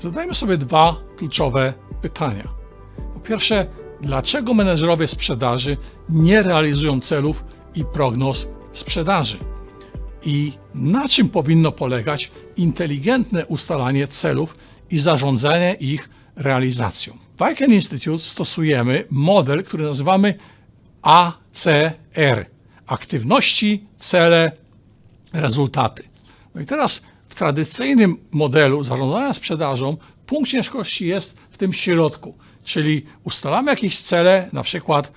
Zadajmy sobie dwa kluczowe pytania. Po pierwsze, dlaczego menedżerowie sprzedaży nie realizują celów i prognoz sprzedaży? I na czym powinno polegać inteligentne ustalanie celów i zarządzanie ich realizacją? W Icahn Institute stosujemy model, który nazywamy ACR. Aktywności, cele, rezultaty. No i teraz tradycyjnym modelu zarządzania sprzedażą punkt ciężkości jest w tym środku, czyli ustalamy jakieś cele, na przykład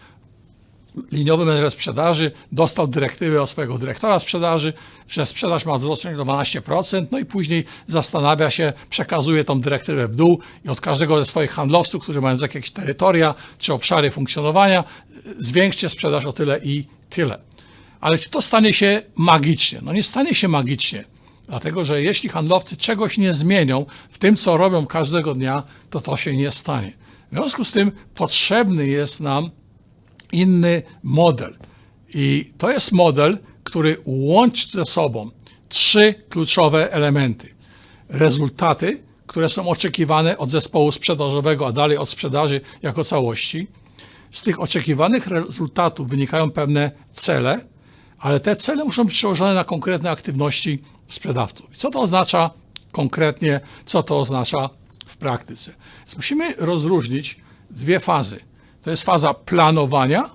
liniowy menedżer sprzedaży dostał dyrektywę od swojego dyrektora sprzedaży, że sprzedaż ma wzrosnąć o 12%, no i później zastanawia się, przekazuje tą dyrektywę w dół i od każdego ze swoich handlowców, którzy mają jakieś terytoria czy obszary funkcjonowania, zwiększcie sprzedaż o tyle i tyle. Ale czy to stanie się magicznie? No nie stanie się magicznie. Dlatego, że jeśli handlowcy czegoś nie zmienią w tym, co robią każdego dnia, to to się nie stanie. W związku z tym potrzebny jest nam inny model. I to jest model, który łączy ze sobą trzy kluczowe elementy. Rezultaty, które są oczekiwane od zespołu sprzedażowego, a dalej od sprzedaży jako całości. Z tych oczekiwanych rezultatów wynikają pewne cele, ale te cele muszą być przełożone na konkretne aktywności sprzedawców. Co to oznacza konkretnie, co to oznacza w praktyce? Więc musimy rozróżnić dwie fazy. To jest faza planowania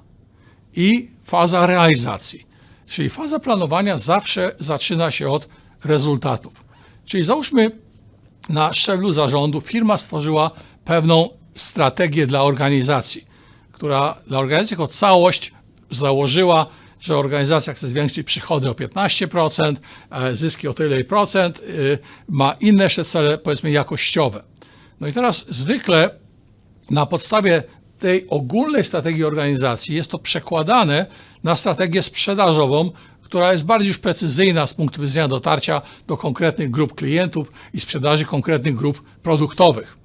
i faza realizacji. Czyli faza planowania zawsze zaczyna się od rezultatów. Czyli załóżmy, na szczeblu zarządu firma stworzyła pewną strategię dla organizacji, która dla organizacji jako całość założyła, że organizacja chce zwiększyć przychody o 15%, e, zyski o tyle i procent, y, ma inne jeszcze cele, powiedzmy, jakościowe. No i teraz zwykle na podstawie tej ogólnej strategii organizacji jest to przekładane na strategię sprzedażową, która jest bardziej już precyzyjna z punktu widzenia dotarcia do konkretnych grup klientów i sprzedaży konkretnych grup produktowych.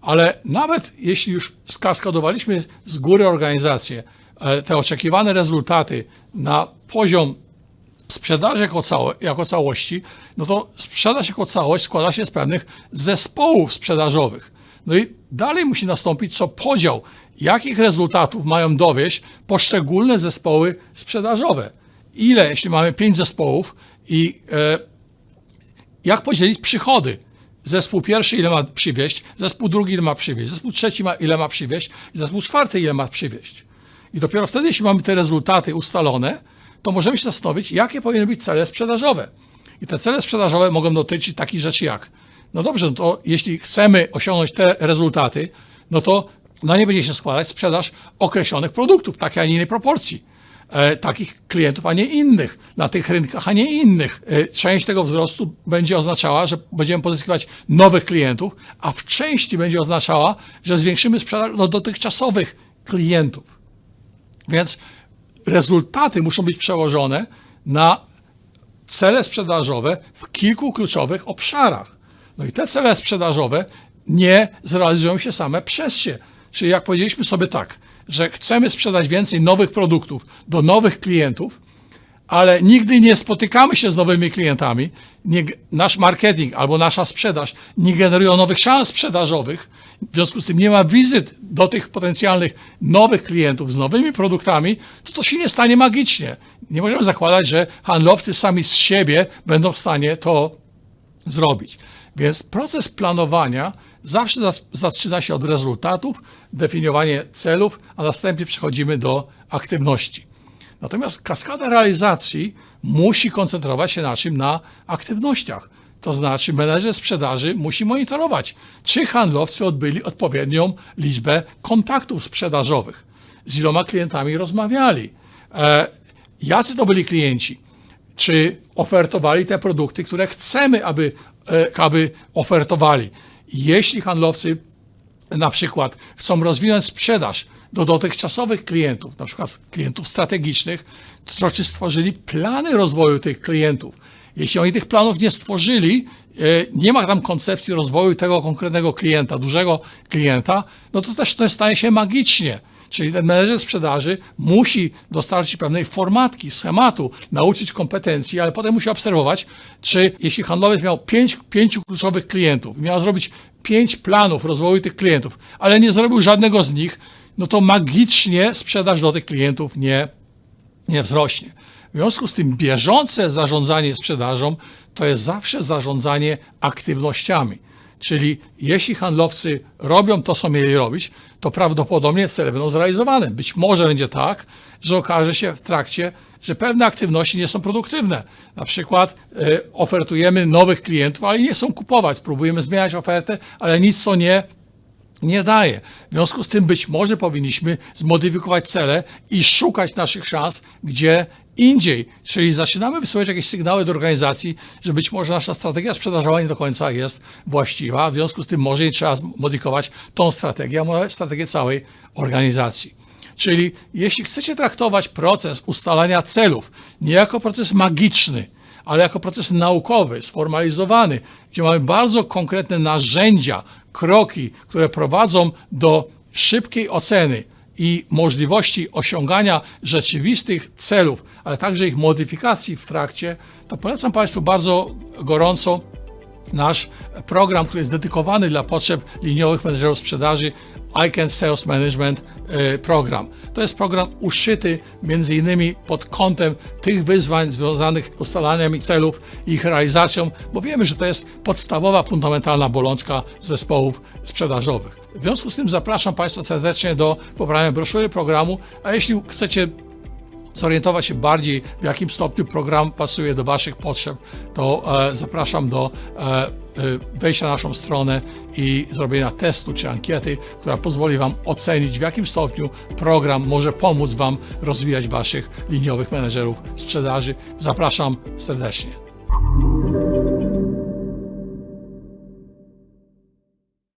Ale nawet jeśli już skaskadowaliśmy z góry organizację, e, te oczekiwane rezultaty na poziom sprzedaży jako, jako całości, no to sprzedaż jako całość składa się z pewnych zespołów sprzedażowych. No i dalej musi nastąpić co podział, jakich rezultatów mają dowieść poszczególne zespoły sprzedażowe. Ile, jeśli mamy pięć zespołów i e, jak podzielić przychody. Zespół pierwszy ile ma przywieźć, zespół drugi ile ma przywieźć, zespół trzeci ma ile ma przywieźć zespół czwarty ile ma przywieźć. I dopiero wtedy, jeśli mamy te rezultaty ustalone, to możemy się zastanowić, jakie powinny być cele sprzedażowe. I te cele sprzedażowe mogą dotyczyć takich rzeczy jak, no dobrze, no to jeśli chcemy osiągnąć te rezultaty, no to na nie będzie się składać sprzedaż określonych produktów, takiej, a nie innej proporcji. E, takich klientów, a nie innych, na tych rynkach, a nie innych. E, część tego wzrostu będzie oznaczała, że będziemy pozyskiwać nowych klientów, a w części będzie oznaczała, że zwiększymy sprzedaż do dotychczasowych klientów. Więc rezultaty muszą być przełożone na cele sprzedażowe w kilku kluczowych obszarach. No i te cele sprzedażowe nie zrealizują się same przez się. Czyli jak powiedzieliśmy sobie tak, że chcemy sprzedać więcej nowych produktów do nowych klientów, ale nigdy nie spotykamy się z nowymi klientami, nie, nasz marketing albo nasza sprzedaż nie generują nowych szans sprzedażowych, w związku z tym nie ma wizyt do tych potencjalnych nowych klientów z nowymi produktami, to to się nie stanie magicznie. Nie możemy zakładać, że handlowcy sami z siebie będą w stanie to zrobić. Więc proces planowania zawsze zaczyna się od rezultatów, definiowanie celów, a następnie przechodzimy do aktywności. Natomiast kaskada realizacji musi koncentrować się na czym? Na aktywnościach. To znaczy, menedżer sprzedaży musi monitorować, czy handlowcy odbyli odpowiednią liczbę kontaktów sprzedażowych, z iloma klientami rozmawiali, e, jacy to byli klienci, czy ofertowali te produkty, które chcemy, aby, e, aby ofertowali. Jeśli handlowcy na przykład chcą rozwinąć sprzedaż do dotychczasowych klientów, na przykład klientów strategicznych, czy stworzyli plany rozwoju tych klientów. Jeśli oni tych planów nie stworzyli, e, nie ma tam koncepcji rozwoju tego konkretnego klienta, dużego klienta, no to też to staje się magicznie. Czyli ten menedżer sprzedaży musi dostarczyć pewnej formatki, schematu, nauczyć kompetencji, ale potem musi obserwować, czy jeśli handlowiec miał pięć, pięciu kluczowych klientów, miał zrobić pięć planów rozwoju tych klientów, ale nie zrobił żadnego z nich, no to magicznie sprzedaż do tych klientów nie, nie wzrośnie. W związku z tym bieżące zarządzanie sprzedażą to jest zawsze zarządzanie aktywnościami. Czyli jeśli handlowcy robią to, co mieli robić, to prawdopodobnie cele będą zrealizowane. Być może będzie tak, że okaże się w trakcie, że pewne aktywności nie są produktywne. Na przykład e, ofertujemy nowych klientów, ale nie chcą kupować. Próbujemy zmieniać ofertę, ale nic to nie nie daje. W związku z tym być może powinniśmy zmodyfikować cele i szukać naszych szans gdzie indziej. Czyli zaczynamy wysyłać jakieś sygnały do organizacji, że być może nasza strategia sprzedażowa nie do końca jest właściwa. W związku z tym może trzeba zmodyfikować tą strategię, a może strategię całej organizacji. Czyli jeśli chcecie traktować proces ustalania celów nie jako proces magiczny, ale jako proces naukowy, sformalizowany, gdzie mamy bardzo konkretne narzędzia, kroki, które prowadzą do szybkiej oceny i możliwości osiągania rzeczywistych celów, ale także ich modyfikacji w trakcie, to polecam Państwu bardzo gorąco nasz program, który jest dedykowany dla potrzeb liniowych menedżerów sprzedaży ICANN Sales Management e, program. To jest program uszyty między innymi pod kątem tych wyzwań związanych z ustalaniem celów i ich realizacją, bo wiemy, że to jest podstawowa, fundamentalna bolączka zespołów sprzedażowych. W związku z tym zapraszam Państwa serdecznie do pobrania broszury programu, a jeśli chcecie zorientować się bardziej, w jakim stopniu program pasuje do Waszych potrzeb, to e, zapraszam do e, e, wejścia na naszą stronę i zrobienia testu czy ankiety, która pozwoli Wam ocenić, w jakim stopniu program może pomóc Wam rozwijać Waszych liniowych menedżerów sprzedaży. Zapraszam serdecznie.